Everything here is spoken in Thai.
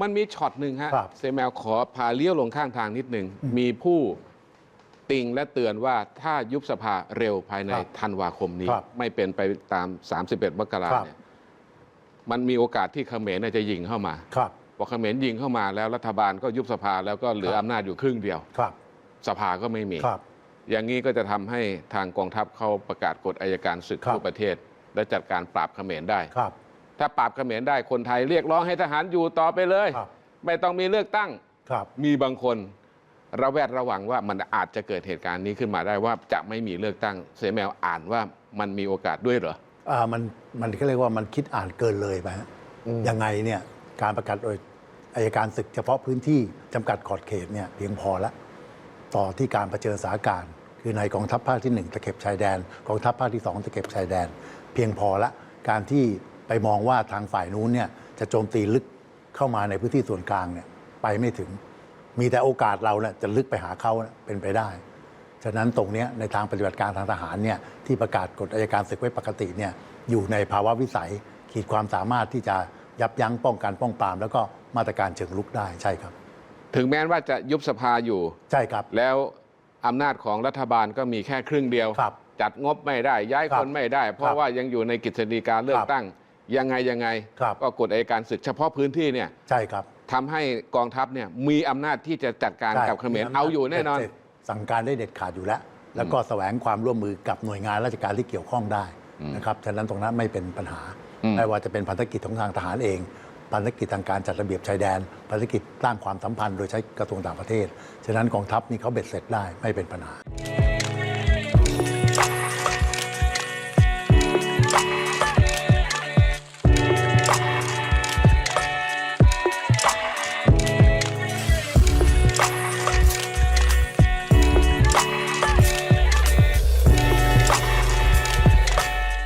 มันมีช็อตหนึ่งฮะครับ เซแมวขอพาเลี้ยวลงข้างทางนิดหนึ่ง มีผู้ติงและเตือนว่าถ้ายุบสภาเร็วภายในครับธันวาคมนี้ ครับไม่เป็นไปตาม 31มกราครับ เนี่ยมันมีโอกาสที่เขมรเนี่ยจะยิงเข้ามาครับ พอเขมรยิงเข้ามาแล้วรัฐบาลก็ยุบสภาแล้วก็เหลือครับ อำนาจอยู่ครึ่งเดียว ครับ สภาก็ไม่มี ครับ อย่างนี้ก็จะทำให้ทางกองทัพเขาประกาศกฎอายการศึกครับ ทั่วประเทศ และจัดการปราบเขมรได้ ครับ ถ้าปราบเขมรได้คนไทยเรียกร้องให้ทหารอยู่ต่อไปเลย ครับไม่ต้องมีเลือกตั้ง ครับ มีบางคนระแวดระวังว่ามันอาจจะเกิดเหตุการณ์นี้ขึ้นมาได้ว่าจะไม่มีเลือกตั้งเสแมวอ่านว่ามันมีโอกาสด้วยเหรอ อ่ามันมันก็เรียกว่ามันคิดอ่านเกินเลยไปฮะอืมยังไงเนี่ยการประกาศโดยอายการศึกเฉพาะพื้นที่จำกัดขอบเขตเนี่ยเพียงพอแล้วต่อที่การเผชิญสถานการณ์คือในกองทัพภาคที่หนึ่งตะเข็บชายแดนกองทัพภาคที่สองตะเข็บชายแดน เพียงพอละการที่ ไปมองว่าทางฝ่ายนู้นเนี่ยจะโจมตีลึกเข้ามาในพื้นที่ส่วนกลางเนี่ยไปไม่ถึง มีแต่โอกาสเราเนี่ยจะลึกไปหาเขาเนี่ยเป็นไปได้ ฉะนั้นตรงเนี้ยในทางปฏิบัติการทางทหารเนี่ยที่ประกาศกฎอายการศึกไว้ปกติเนี่ยอยู่ในภาวะวิสัยขีดความสามารถที่จะยับยั้งป้องกันป้องปราม แล้วก็มาตรการเชิงลุกได้ใช่ครับ ถึงแม้ว่าจะยุบสภาอยู่ใช่ครับ แล้วอำนาจของรัฐบาลก็มีแค่ครึ่งเดียวครับจัดงบไม่ได้ย้ายครัคบนไม่ได้ เพครัราะบว่ายังอยู่ในกิจดีการเลือคกรับตั้ง ยังไงยังไงครับก็กฎอายการศึกเฉพาะพื้นที่เนี่ยใช่ครับทำให้กองทัพเนี่ยมีอำนาจที่จะจัดการกับขมรเอาอยู่แน่นอน สั่งการได้เด็ดขาดอยู่แล้ว แล้วก็แสวงความร่วมมือกับหน่วยงานราชการที่เกี่ยวข้องได้นะครับฉะนั้นตรงนั้นไม่เป็นปัญหาไม่ว่าจะเป็นพันธกิจของทางทหารเองภารกิจทางการจัดระเบียบชายแดนภารกิจสร้างความสัมพันธ์โดยใช้กระทรวงต่างประเทศ ฉะนั้นกองทัพนี่เขาเบ็ดเสร็จได้ไม่เป็นปัญหา